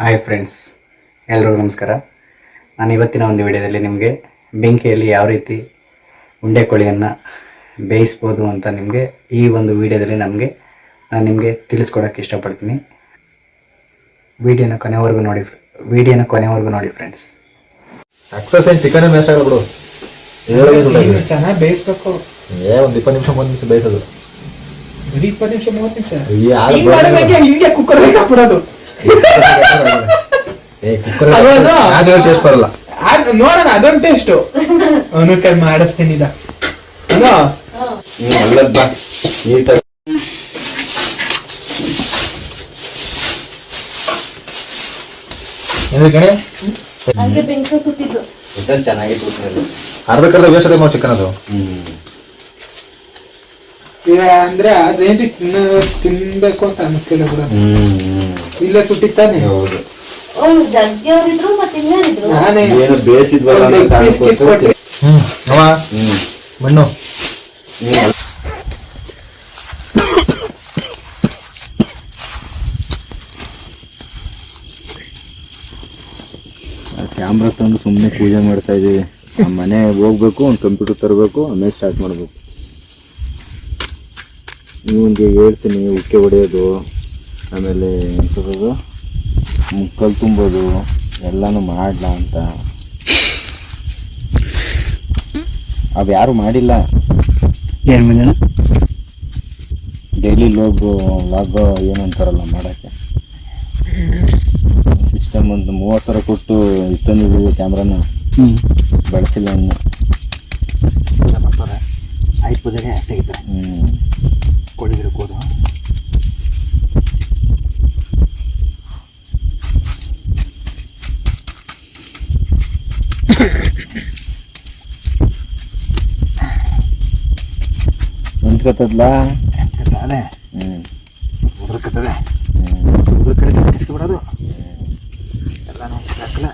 Hi friends ಎಲ್ರಿಗೂ ನಮಸ್ಕಾರ. ನಾನು ಇವತ್ತಿನ ಒಂದು ವಿಡಿಯೋದಲ್ಲಿ ನಿಮಗೆ ಬೆಂಕಿಯಲ್ಲಿ ಯಾವ ರೀತಿ ಉಂಡೆ ಕೋಳಿಯನ್ನು ಬೇಯಿಸ್ಬೋದು ಅಂತ ನಿಮಗೆ ಈ ಒಂದು ವಿಡಿಯೋದಲ್ಲಿ ನಮಗೆ ನಾನು ನಿಮಗೆ ತಿಳಿಸ್ಕೊಡೋಕ್ಕೆ ಇಷ್ಟಪಡ್ತೀನಿ. ವಿಡಿಯೋನ ಕೊನೆವರೆಗೂ ನೋಡಿ ವಿಡಿಯೋನ ಕೊನೆವರೆಗೂ ನೋಡಿ ಫ್ರೆಂಡ್ಸ್ ಸಕ್ಸಸ್ ಏನು ಚಿಕನ್ ವೇಸ್ಟ್ ಆಗಲ್ಲ ಬಿಡು. ಚೆನ್ನಾಗಿ ಬೇಯಿಸ್ಬೇಕು. ಏ ಒಂದು ಇಪ್ಪತ್ತು ನಿಮಿಷ ಮೂವತ್ತು ನಿಮಿಷ ಬೇಯಿಸೋದು. ಬರೀ ಇಪ್ಪತ್ತು ನಿಮಿಷ ಮೂವತ್ತು ನಿಮಿಷ. ಈ ಆಳು ಹಿಂಗೆ ಕುಕ್ಕರ್ ಹಾಕ್ಬಿಡೋದು. ಏ ಕುಕ್ಕರ್ ಅಲ್ವಾ ಅದು? ಟೇಸ್ಟ್ ಬರಲ್ಲ. ನೋಡೋಣ ಅದೊಂದು ಟೇಸ್ಟ್ ಅವನು ಕೈ ಮಾಡಿಸ್ತೀನಿ ಇದ. ನೀಟಾಗಿ. ಕಣೆ? ಹಂಗೆ ಅರ್ಧ ವೇಸ್ಟ್ ಅದೇ ಚಿಕನ್ ಅದು ಅಂದ್ರೆ ರೇಂಜ್ ತಿನ್ನ ತಿನ್ಬೇಕು ಅಂತ ಅನಿಸ್ತಿಲ್ಲ ಕೂಡ ಇಲ್ಲೇ ಸುಟ್ಟಿತ್ತಾನೆ ಹೌದು. ನಾನೇ. ಏನು ಬೇಯಿಸಿದ್ವಲ್ಲ ಒಂದ್ ಅನ್ನೋ leg ಕಾರಣಕ್ಕೋಸ್ಕರ ಹ್ಮ್ ಅವ ಮಣ್ಣು ಕ್ಯಾಮ್ರಾ ತಂದು ಸುಮ್ಮನೆ ಪೂಜೆ ಮಾಡ್ತಾ ಇದ್ದೀವಿ ನಮ್ಮ ಮನೆ ಹೋಗ್ಬೇಕು ಒಂದು ಕಂಪ್ಯೂಟರ್ ತರಬೇಕು ಆಮೇಲೆ ಸ್ಟಾರ್ಟ್ ಮಾಡಬೇಕು. ಇವನಿಗೆ ಹೇಳ್ತೀನಿ ಉಕ್ಕೆ ಹೊಡೆಯೋದು ಆಮೇಲೆ ಎಂಥದ್ದು ಮುಕ್ಕಲ್ ತುಂಬೋದು ಎಲ್ಲನೂ ಮಾಡಲ ಅಂತ. ಅದು ಯಾರು ಮಾಡಿಲ್ಲ. ಏನು ಡೈಲಿ ಲೋಗು ಲಾಗೋ ಏನಂತಾರಲ್ಲ ಅಂತಾರಲ್ಲ ಮಾಡೋಕ್ಕೆ. ಸಿಸ್ಟಮ್ ಒಂದು ಮೂವತ್ತು ಸಾವಿರ ಕೊಟ್ಟು ಇಷ್ಟೊಂದು ಕ್ಯಾಮ್ರಾನ ಬಳಸಿಲ್ಲ ಇನ್ನು. ಆಯ್ತು ಅಷ್ಟೇ ಹ್ಞೂ ಕೋಳಿಗಿರೋ ಕೂದು ನಿಂತ್ಕೊತದ್ಲ ಅದೇ ಹ್ಞೂ ಉದುರ್ಕತ್ತದೆ ಹ್ಞೂ ಉದ್ರ ಕಡೆ ಬಿಡೋದು ಎಲ್ಲನೂ ಹಾಕಲ್ಲ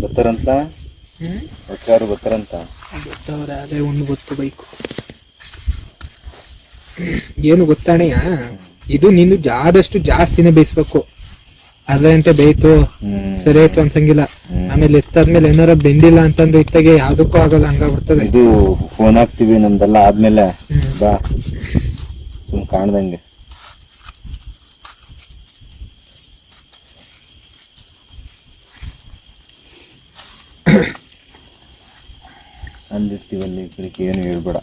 ಬರ್ತಾರಂತ ಹೊತ್ತಾರು ಬರ್ತಾರಂತ ಗೊತ್ತವ್ರೆ ಅದೇ ಒಂದು ಗೊತ್ತು ಬೈಕು. ಏನು ಗೊತ್ತಾಣೆಯ? ಇದು ನೀನು ಆದಷ್ಟು ಜಾಸ್ತಿನೇ ಬೇಯಿಸ್ಬೇಕು. ಅದ್ರಂತೆ ಬೇಯ್ತು ಸರಿ ಆಯ್ತು ಅನ್ಸಂಗಿಲ್ಲ. ಆಮೇಲೆ ಎತ್ತಾದ್ಮೇಲೆ ಏನಾರ ಬೆಂದಿಲ್ಲ ಅಂತಂದ್ರೆ ಇತ್ತಾಗೆ ಯಾವ್ದಕ್ಕೂ ಆಗಲ್ಲ ಹಂಗಾಗ್ಬಿಡ್ತದೆ. ಇದು ಫೋನ್ ಹಾಕ್ತಿವಿ ನಮ್ದೆಲ್ಲ ಆದ್ಮೇಲೆ. ಬಾ. ಸುಮ್ ಕಾಣ್ದಂಗೆ. ಅಲ್ಲಿರ್ತೀವಲ್ಲಿ ಇಬ್ಬರಿಗೆ ಏನು ಹೇಳ್ಬೇಡ.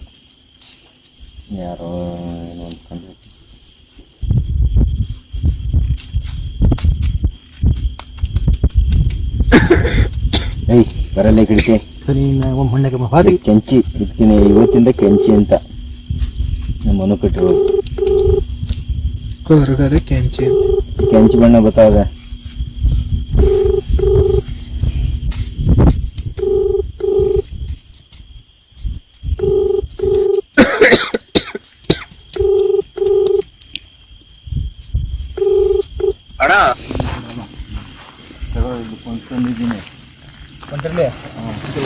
ಯಾರೋ ಏನು ಅಂದ್ಕೊಂಡು. ಏಯ್ ಬರಲ್ಲ ಕಿಡಿಕೆ ಸರಿ ಕೆಂಚಿ ಇರ್ತೀನಿ ಇವತ್ತಿಂದ ಕೆಂಚಿ ಅಂತ. ನಮ್ಮ ಮನು ಕಟ್ಟಿರೋದು ಕೆಂಚಿ ಕೆಂಚಿ ಬಣ್ಣ ಬತ್ತಾವೆ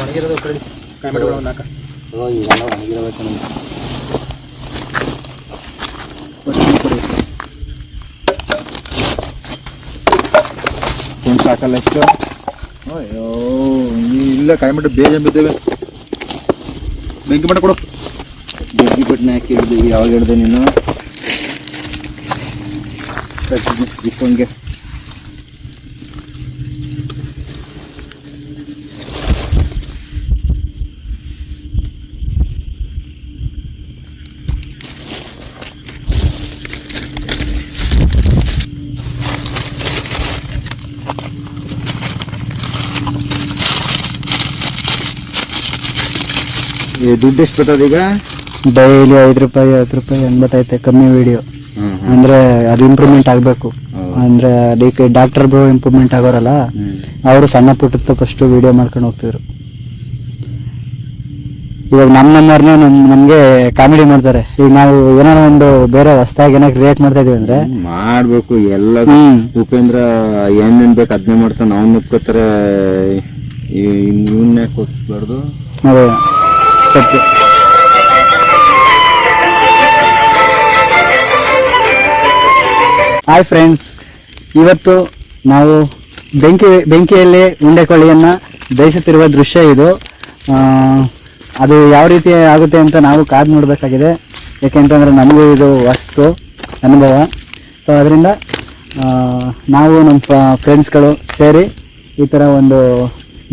ಒಣಗಿರೋದು ಕಡೆ ಹಾಕ. ಇವೆಲ್ಲ ಒಣಗಿರಬೇಕು ನಮ್ಗೆ. ಸಾಕಲ್ಲ ಎಷ್ಟು ಅಯ್ಯೋ ಇಲ್ಲ ಕಾಯಿಮಟ್ಟ ಬೇಜ ಬಿದ್ದೇವೆ. ಬೆಂಕಿ ಮಟ್ಟ ಕೊಡು. ಬೆಂಕಿ ಬಟ್ಟನೆ ಹಾಕಿ ಹಿಡ್ದು ಯಾವಾಗ ಹಿಡ್ದೆ ನೀನು? ಇಪ್ಪಂಗೆ ದುಡ್ಡು ಎಷ್ಟು ಬರ್ತದೆ ಈಗ? ಡೈಲಿ ಐದು ರೂಪಾಯಿ ಹತ್ತು ರೂಪಾಯಿ ಎಂಬತ್ತೈತೆ ಕಮ್ಮಿ ವಿಡಿಯೋ. ಅಂದ್ರೆ ಅದು ಇಂಪ್ರೂವ್ಮೆಂಟ್ ಆಗಬೇಕು. ಅಂದ್ರೆ ಅದಕ್ಕೆ ಡಾಕ್ಟರ್ ಬ್ರೋ ಇಂಪ್ರೂವ್ಮೆಂಟ್ ಆಗೋರಲ್ಲ ಅವರು ಸಣ್ಣ ಪುಟ್ಟದ ಫಸ್ಟ್ ವಿಡಿಯೋ ಮಾಡ್ಕೊಂಡು ಹೋಗ್ತಿದ್ರು. ಇವಾಗ ನಮ್ಮ ನಮ್ಮವ್ರನ್ನ ನಮ್ ನಮ್ಗೆ ಕಾಮಿಡಿ ಮಾಡ್ತಾರೆ. ಈಗ ನಾವು ಏನಾರ ಒಂದು ಬೇರೆ ಹೊಸದಾಗಿ ಏನೋ ಕ್ರಿಯೇಟ್ ಮಾಡ್ತಾ ಇದೀವಿ ಅಂದ್ರೆ ಮಾಡ್ಬೇಕು ಎಲ್ಲ ಉಪೇಂದ್ರ ಏನೇನ್ ಬೇಕು ಅದನ್ನೇ ಮಾಡ್ತಾನೆ ಅವ್ನ ಒಪ್ಕೋತಾರೆ. ಇವನ್ನೇ ಕೊಟ್ಬಾರ್ದು. ಅದೇ. ಸತ್ಯ. ಹಾಯ್ ಫ್ರೆಂಡ್ಸ್ ಇವತ್ತು ನಾವು ಬೆಂಕಿ, ಬೆಂಕಿಯಲ್ಲಿ ಉಂಡೆ ಕೋಳಿಯನ್ನು ಬೇಯಿಸುತ್ತಿರುವ ದೃಶ್ಯ ಇದು. ಅದು ಯಾವ ರೀತಿ ಆಗುತ್ತೆ ಅಂತ ನಾವು ಕಾದು ನೋಡಬೇಕಾಗಿದೆ. ಯಾಕೆಂತಂದರೆ ನಮಗೂ ಇದು ವಸ್ತು, ಅನುಭವ. ಸೊ ಅದರಿಂದ ನಾವು ನಮ್ಮ ಫ್ರೆಂಡ್ಸ್ಗಳು ಸೇರಿ ಈ ಥರ ಒಂದು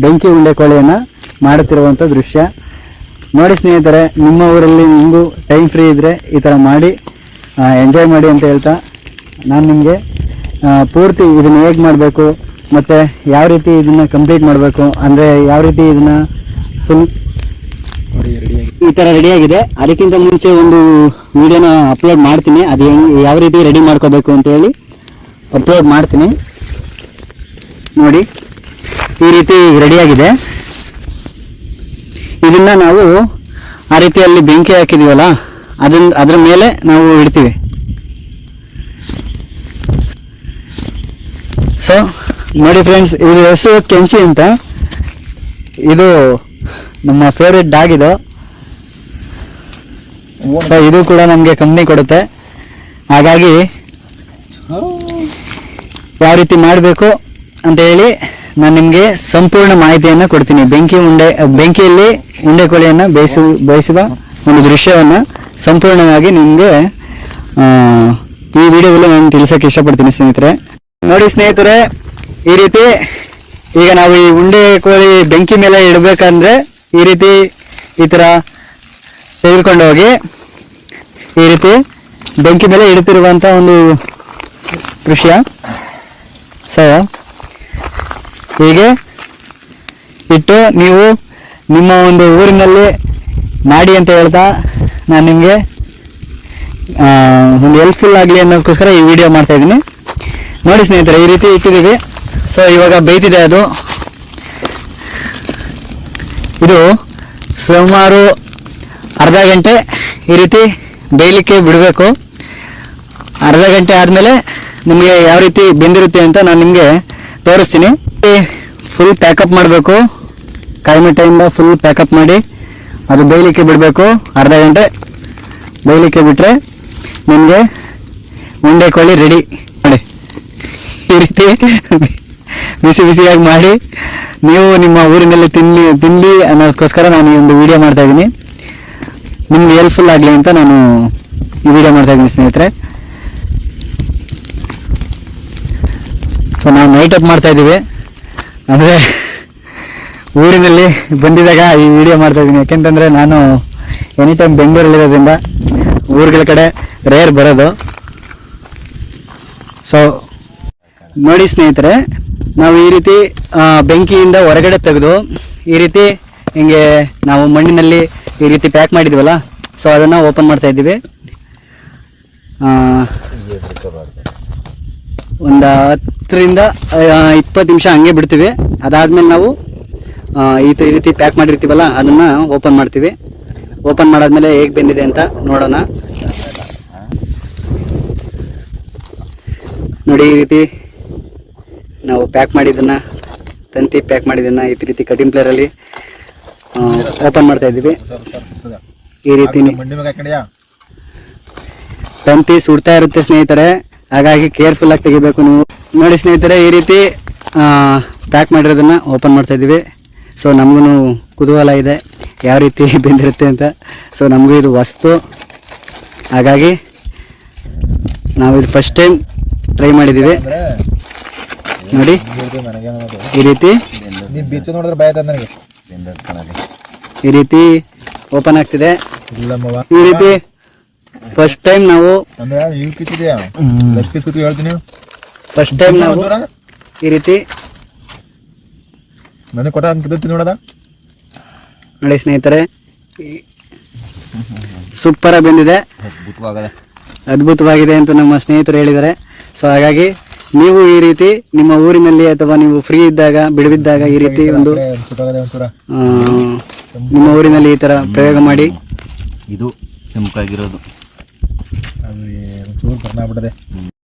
ಬೆಂಕಿ ಉಂಡೆ ಕೋಳಿಯನ್ನು ಮಾಡುತ್ತಿರುವಂಥ ದೃಶ್ಯ. ನೋಡಿ ಸ್ನೇಹಿತರೆ, ನಿಮ್ಮ ಊರಲ್ಲಿ ನಿಮಗೂ ಟೈಮ್ ಫ್ರೀ ಇದ್ದರೆ ಈ ಥರ ಮಾಡಿ ಎಂಜಾಯ್ ಮಾಡಿ ಅಂತ ಹೇಳ್ತಾ ನಾನು ನಿಮಗೆ ಪೂರ್ತಿ ಇದನ್ನು ಹೇಗೆ ಮಾಡಬೇಕು, ಮತ್ತು ಯಾವ ರೀತಿ ಇದನ್ನು ಕಂಪ್ಲೀಟ್ ಮಾಡಬೇಕು, ಅಂದರೆ ಯಾವ ರೀತಿ ಇದನ್ನು ಫುಲ್ ಈ ಥರ ರೆಡಿಯಾಗಿದೆ ಅದಕ್ಕಿಂತ ಮುಂಚೆ ಒಂದು ವಿಡಿಯೋನ ಅಪ್ಲೋಡ್ ಮಾಡ್ತೀನಿ. ಅದು ಹೆಂಗೆ, ಯಾವ ರೀತಿ ರೆಡಿ ಮಾಡ್ಕೋಬೇಕು ಅಂತ ಹೇಳಿ ಅಪ್ಲೋಡ್ ಮಾಡ್ತೀನಿ. ನೋಡಿ, ಈ ರೀತಿ ರೆಡಿಯಾಗಿದೆ ಇದನ್ನ ನಾವು ಆ ರೀತಿಯಲ್ಲಿ ಬೆಂಕಿ ಹಾಕಿದೀವಲ್ಲ ಅದರಿಂದ ಅದ್ರ ಮೇಲೆ ನಾವು ಇಡ್ತೀವಿ. ಸೊ ನೋಡಿ ಫ್ರೆಂಡ್ಸ್ ಇದು ಹೆಸರು ಕೆಂಚಿ ಅಂತ. ಇದು ನಮ್ಮ ಫೇವ್ರೆಟ್ ಡಾಗ್ ಇದು. ಸೊ ಇದು ಕೂಡ ನಮಗೆ ಕಂಪ್ನಿ ಕೊಡುತ್ತೆ. ಹಾಗಾಗಿ ಯಾವ ರೀತಿ ಮಾಡಬೇಕು ಅಂತ ಹೇಳಿ ನಾನು ನಿಮಗೆ ಸಂಪೂರ್ಣ ಮಾಹಿತಿಯನ್ನು ಕೊಡ್ತೀನಿ. ಬೆಂಕಿ ಉಂಡೆ, ಬೆಂಕಿಯಲ್ಲಿ ಉಂಡೆ ಕೋಳಿಯನ್ನು ಬೇಯಿಸು, ಬಯಸುವ ಒಂದು ದೃಶ್ಯವನ್ನು ಸಂಪೂರ್ಣವಾಗಿ ನಿಮಗೆ ಈ ವಿಡಿಯೋದಲ್ಲಿ ನಾನು ತಿಳಿಸೋಕೆ ಇಷ್ಟಪಡ್ತೀನಿ ಸ್ನೇಹಿತರೆ. ನೋಡಿ ಸ್ನೇಹಿತರೆ, ಈ ರೀತಿ ಈಗ ನಾವು ಈ ಉಂಡೆ ಕೋಳಿ ಬೆಂಕಿ ಮೇಲೆ ಇಡಬೇಕಂದ್ರೆ ಈ ರೀತಿ ಈ ಥರ ತೆಗೆದುಕೊಂಡು ಹೋಗಿ ಈ ರೀತಿ ಬೆಂಕಿ ಮೇಲೆ ಇಡುತ್ತಿರುವಂಥ ಒಂದು ದೃಶ್ಯ. ಸೊ ಹೀಗೆ ಇಟ್ಟು ನೀವು ನಿಮ್ಮ ಒಂದು ಊರಿನಲ್ಲಿ ಮಾಡಿ ಅಂತ ಹೇಳ್ತಾ ನಾನು ನಿಮಗೆ ಒಂದು ಹೆಲ್ಪ್ಫುಲ್ ಆಗಲಿ ಅನ್ನೋದಕ್ಕೋಸ್ಕರ ಈ ವಿಡಿಯೋ ಮಾಡ್ತಾ ಇದ್ದೀನಿ. ನೋಡಿ ಸ್ನೇಹಿತರೆ, ಈ ರೀತಿ ಇಟ್ಟಿದ್ದೀವಿ. ಸೊ ಇವಾಗ ಬೈತಿದೆ ಅದು. ಇದು ಸುಮಾರು ಅರ್ಧ ಗಂಟೆ ಈ ರೀತಿ ಬೇಯಲಿಕ್ಕೆ ಬಿಡಬೇಕು. ಅರ್ಧ ಗಂಟೆ ಆದಮೇಲೆ ನಿಮಗೆ ಯಾವ ರೀತಿ ಬೆಂದಿರುತ್ತೆ ಅಂತ ನಾನು ನಿಮಗೆ ತೋರಿಸ್ತೀನಿ. ಫುಲ್ ಪ್ಯಾಕಪ್ ಮಾಡಬೇಕು. ಕಾಯಿಮಿಟ್ಟೆಯಿಂದ ಫುಲ್ ಪ್ಯಾಕಪ್ ಮಾಡಿ ಅದು ಬೇಯಲಿಕ್ಕೆ ಬಿಡಬೇಕು. ಅರ್ಧ ಗಂಟೆ ಬೇಯಲಿಕ್ಕೆ ಬಿಟ್ಟರೆ ನಿಮಗೆ ಉಂಡೆ ಕೋಳಿ ರೆಡಿ ಮಾಡಿ ಈ ರೀತಿ ಬಿಸಿ ಬಿಸಿಯಾಗಿ ಮಾಡಿ ನೀವು ನಿಮ್ಮ ಊರಿನಲ್ಲಿ ತಿನ್ನಿ ತಿನ್ನಿ ಅನ್ನೋದಕ್ಕೋಸ್ಕರ ನಾನು ಈ ಒಂದು ವಿಡಿಯೋ ಮಾಡ್ತಾ ಇದ್ದೀನಿ. ನಿಮ್ಗೆ ಹೆಲ್ಪ್ಫುಲ್ ಆಗಲಿ ಅಂತ ನಾನು ಈ ವಿಡಿಯೋ ಮಾಡ್ತಾ ಇದ್ದೀನಿ ಸ್ನೇಹಿತರೆ. ಸೊ ನಾವು ನೈಟ್ ಅಪ್ ಮಾಡ್ತಾ ಇದ್ದೀವಿ. ಅಂದರೆ, ಊರಿನಲ್ಲಿ ಬಂದಿದ್ದಾಗ ಈ ವಿಡಿಯೋ ಮಾಡ್ತಾ ಇದ್ದೀನಿ. ಯಾಕೆಂತಂದರೆ ನಾನು ಎನಿ ಟೈಮ್ ಬೆಂಗಳೂರಲ್ಲಿರೋದ್ರಿಂದ ಊರುಗಳ ಕಡೆ ರೇರ್ ಬರೋದು. ಸೊ ನೋಡಿ ಸ್ನೇಹಿತರೆ, ನಾವು ಈ ರೀತಿ ಬೆಂಕಿಯಿಂದ ಹೊರಗಡೆ ತೆಗೆದು ಈ ರೀತಿ ಹಿಂಗೆ ನಾವು ಮಣ್ಣಿನಲ್ಲಿ ಈ ರೀತಿ ಪ್ಯಾಕ್ ಮಾಡಿದ್ವಲ್ಲ ಸೊ ಅದನ್ನು ಓಪನ್ ಮಾಡ್ತಾ ಇದ್ದೀವಿ. ಒಂದು ಹತ್ತರಿಂದ ಇಪ್ಪತ್ತು ನಿಮಿಷ ಹಂಗೆ ಬಿಡ್ತೀವಿ. ಅದಾದ್ಮೇಲೆ ನಾವು ಈ ರೀತಿ ಪ್ಯಾಕ್ ಮಾಡಿರ್ತೀವಲ್ಲ ಅದನ್ನು ಓಪನ್ ಮಾಡ್ತೀವಿ. ಓಪನ್ ಮಾಡಾದ್ಮೇಲೆ ಹೇಗೆ ಬಂದಿದೆ ಅಂತ ನೋಡೋಣ. ನೋಡಿ ಈ ರೀತಿ ನಾವು ಪ್ಯಾಕ್ ಮಾಡಿದ್ದನ್ನು ತಂತಿ ಪ್ಯಾಕ್ ಮಾಡಿದ್ದನ್ನು ಈ ರೀತಿ ಕಟಿಂಗ್ ಪ್ಲೇರಲ್ಲಿ ಓಪನ್ ಮಾಡ್ತಾ ಇದ್ದೀವಿ. ಈ ರೀತಿ ತಂತಿ ಸುಡ್ತಾ ಇರುತ್ತೆ ಸ್ನೇಹಿತರೆ. ಹಾಗಾಗಿ ಕೇರ್ಫುಲ್ ಆಗಿ ತೆಗಿಬೇಕು ನೀವು. ನೋಡಿ ಸ್ನೇಹಿತರೆ ಈ ರೀತಿ ಪ್ಯಾಕ್ ಮಾಡಿರೋದನ್ನು ಓಪನ್ ಮಾಡ್ತಾ ಇದ್ದೀವಿ. ಸೊ ನಮಗೂ ಕುತೂಹಲ ಇದೆ ಯಾವ ರೀತಿ ಬೆಂದಿರುತ್ತೆ ಅಂತ. ಸೊ ನಮಗೂ ಇದು ವಸ್ತು. ಹಾಗಾಗಿ ನಾವು ಇದು ಫಸ್ಟ್ ಟೈಮ್ ಟ್ರೈ ಮಾಡಿದ್ದೀವಿ. ನೋಡಿ. ಈ ರೀತಿ. ಈ ರೀತಿ ಓಪನ್ ಆಗ್ತಿದೆ. ಈ ರೀತಿ ಫಸ್ಟ್ ಟೈಮ್ ನಾವು ಅಂದ್ರೆ ಇವ್ ಕಿತ್ತಿದ್ಯಾ ಲೆಗ್ ಪೀಸ್ ಕೂತು ಹೇಳ್ತೀನಿ. ಫಸ್ಟ್ ಟೈಮ್ ನಾವು ಈ ರೀತಿ ನನಗೆ ಕೊಟ್ಟ ಕಿತ್ತಿ ನೋಡದ? ನೋಡಿ ಸ್ನೇಹಿತರೆ ಸೂಪರ್ ಆಗಿ ಬಂದಿದೆ. ಅದ್ಭುತವಾಗಿದೆ. ಅಂತ ನಮ್ಮ ಸ್ನೇಹಿತರು ಹೇಳಿದ್ದಾರೆ. ಸೊ ಹಾಗಾಗಿ ನೀವು ಈ ರೀತಿ ನಿಮ್ಮ ಊರಿನಲ್ಲಿ ಅಥವಾ ನೀವು ಫ್ರೀ ಇದ್ದಾಗ ಬಿಡುವಿದ್ದಾಗ ಈ ರೀತಿ ಒಂದು ನಿಮ್ಮ ಊರಿನಲ್ಲಿ ಈ ಥರ ಪ್ರಯೋಗ ಮಾಡಿ. ಇದು ಕೆಂಪಾಗಿರೋದು ಅದು ಒಂಚೂರು ಬರ್ನಾಗ್ಬಿಟ್ಟದೆ